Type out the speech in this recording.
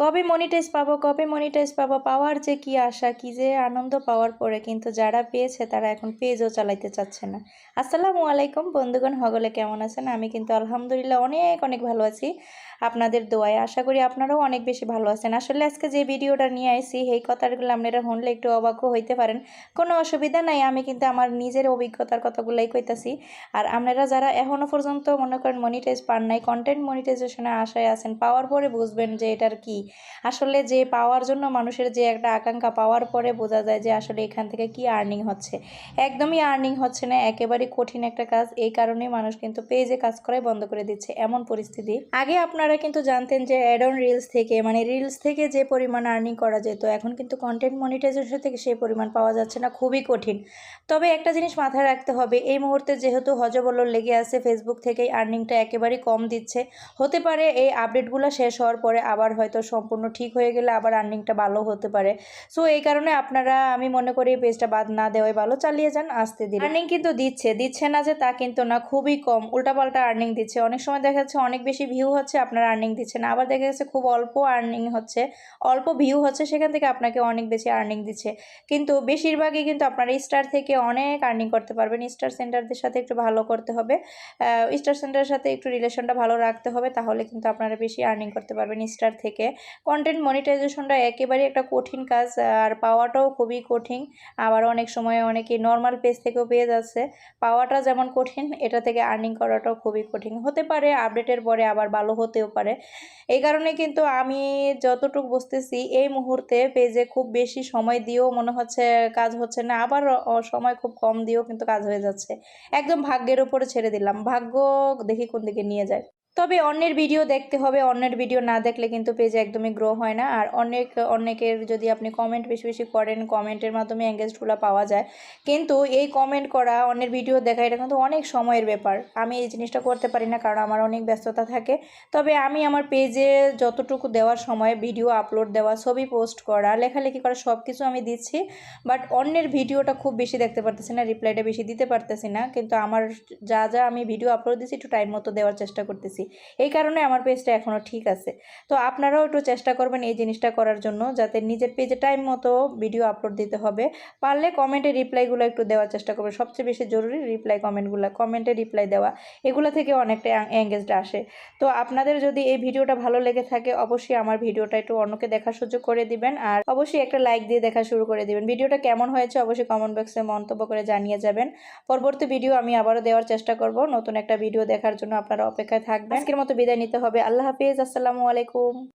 কবে মনিটাইজ পাবো, কবে মনিটাইজ পাবো, পাওয়ার যে কি আশা, কি যে আনন্দ পাওয়ার পরে কিন্তু যারা পেয়েছে তারা এখন পেজও চালাইতে চাচ্ছে না। আসসালামু আলাইকুম বন্ধুগণ হগলে কেমন আছেন? আমি কিন্তু আলহামদুলিল্লাহ অনেক অনেক ভালো আছি। আপনাদের দোয়ায় আশা করি আপনারাও অনেক বেশি ভালো আছেন। আসলে আজকে যে ভিডিওটা নিয়ে আইছি এই কথাগুলো আপনারা শুনলে একটু অবাকও হইতে পারেন। কোনো অসুবিধা নাই, আমি কিন্তু আমার নিজের অভিজ্ঞতার কথাগুলাই কইতাছি। আর আপনারা যারা এখনও পর্যন্ত মনে করেন মনিটাইজ পান নাই কন্টেন্ট মনিটাইজেশনে আশায় আছেন, পাওয়ার পরে বুঝবেন যে এটার কি। আসলে যে পাওয়ার জন্য মানুষের যে একটা আকাঙ্ক্ষা পাওয়ার পরে বোঝা যায় যে আসলে এখান থেকে কি আর্নিং হচ্ছে। একদমই আর্নিং হচ্ছে না একেবারে কঠিন একটা কাজ। এই কারণে মানুষ কিন্তু পেজে কাজ করাই বন্ধ করে দিচ্ছে এমন পরিস্থিতি। আগে আপনারা কিন্তু জানতেন যে অ্যাড অন রিলস থেকে মানে রিলস থেকে যে পরিমাণ আর্নিং করা যেত, এখন কিন্তু কন্টেন্ট মনিটাইজেশন থেকে সেই পরিমাণ পাওয়া যাচ্ছে না, খুবই কঠিন। তবে একটা জিনিস মাথায় রাখতে হবে, এই মুহূর্তে যেহেতু হজবল্লর লেগে আছে ফেসবুক থেকেই আর্নিংটা একেবারেই কম দিচ্ছে। হতে পারে এই আপডেটগুলো শেষ হওয়ার পরে আবার হয়তো সম্পূর্ণ ঠিক হয়ে গেলে আবার আর্নিংটা ভালো হতে পারে। সো এই কারণে আপনারা, আমি মনে করি পেজটা বাদ না দেওয়াই ভালো। চালিয়ে যান, আসতে দিন আর্নিং কিন্তু দিচ্ছে। দিচ্ছে না যে তা কিন্তু না, খুবই কম। উল্টাপাল্টা আর্নিং দিচ্ছে। অনেক সময় দেখা যাচ্ছে অনেক বেশি ভিউ হচ্ছে, আপনার আর্নিং দিচ্ছে না। আবার দেখা যাচ্ছে খুব অল্প আর্নিং হচ্ছে, অল্প ভিউ হচ্ছে, সেখান থেকে আপনাকে অনেক বেশি আর্নিং দিচ্ছে। কিন্তু বেশিরভাগই কিন্তু আপনার স্টার থেকে অনেক আর্নিং করতে পারবেন। স্টার সেন্টারদের সাথে একটু ভালো করতে হবে। স্টার সেন্টারের সাথে একটু রিলেশনটা ভালো রাখতে হবে, তাহলে কিন্তু আপনারা বেশি আর্নিং করতে পারবেন স্টার থেকে। কন্টেন্ট মনিটাইজেশনটা একেবারেই একটা কঠিন কাজ, আর পাওয়াটাও খুবই কঠিন। আবার অনেক সময় অনেকে নর্মাল পেজ থেকেও পেয়ে যাচ্ছে। পাওয়াটা যেমন কঠিন, এটা থেকে আর্নিং করাটাও খুবই কঠিন। হতে পারে আপডেটের পরে আবার ভালো হতেও পারে। এই কারণে কিন্তু আমি যতটুকু বুঝতেছি, এই মুহূর্তে পেজে খুব বেশি সময় দিয়েও মনে হচ্ছে কাজ হচ্ছে না। আবার সময় খুব কম দিয়েও কিন্তু কাজ হয়ে যাচ্ছে। একদম ভাগ্যের উপরে ছেড়ে দিলাম। ভাগ্য দেখি কোন দিকে নিয়ে যায়। তবে অন্যের ভিডিও দেখতে হবে, অন্যের ভিডিও না দেখলে কিন্তু পেজ একদমই গ্রো হয় না। আর অনেক অনেকের যদি আপনি কমেন্ট বেশি বেশি করেন কমেন্টের মাধ্যমে এঙ্গেজগুলো পাওয়া যায়। কিন্তু এই কমেন্ট করা, অন্যের ভিডিও দেখা, এটা কিন্তু অনেক সময়ের ব্যাপার। আমি এই জিনিসটা করতে পারি না, কারণ আমার অনেক ব্যস্ততা থাকে। তবে আমি আমার পেজে যতটুকু দেওয়ার সময় ভিডিও আপলোড দেওয়া, ছবি পোস্ট করা, লেখালেখি করা সব কিছু আমি দিচ্ছি। বাট অন্যের ভিডিওটা খুব বেশি দেখতে পারতেছি না রিপ্লাইটা বেশি দিতে পারতেছি না। কিন্তু আমার যা যা আমি ভিডিও আপলোড দিচ্ছি একটু টাইম মতো দেওয়ার চেষ্টা করতেছি। এই কারণে আমার পেজটা এখনও ঠিক আছে। তো আপনারাও একটু চেষ্টা করবেন এই জিনিসটা করার জন্য যাতে নিজের পেজে টাইম মতো ভিডিও আপলোড দিতে হবে। পারলে কমেন্টে রিপ্লাইগুলো একটু দেওয়ার চেষ্টা করবেন। সবচেয়ে বেশি জরুরি রিপ্লাই কমেন্টগুলো কমেন্টে রিপ্লাই দেওয়া। এগুলো থেকে অনেকটা এঙ্গেজড আসে। তো আপনাদের যদি এই ভিডিওটা ভালো লেগে থাকে, অবশ্যই আমার ভিডিওটা একটু অন্যকে দেখার সুযোগ করে দিবেন। আর অবশ্যই একটা লাইক দিয়ে দেখা শুরু করে দিবেন। ভিডিওটা কেমন হয়েছে অবশ্যই কমেন্ট বক্সে মন্তব্য করে জানিয়ে যাবেন। পরবর্তী ভিডিও আমি আবারও দেওয়ার চেষ্টা করব। নতুন একটা ভিডিও দেখার জন্য আপনারা অপেক্ষায় থাকবেন। আজকের মতো বিদায় নিতে হবে। আল্লাহ হাফিজ আসসালামু আলাইকুম।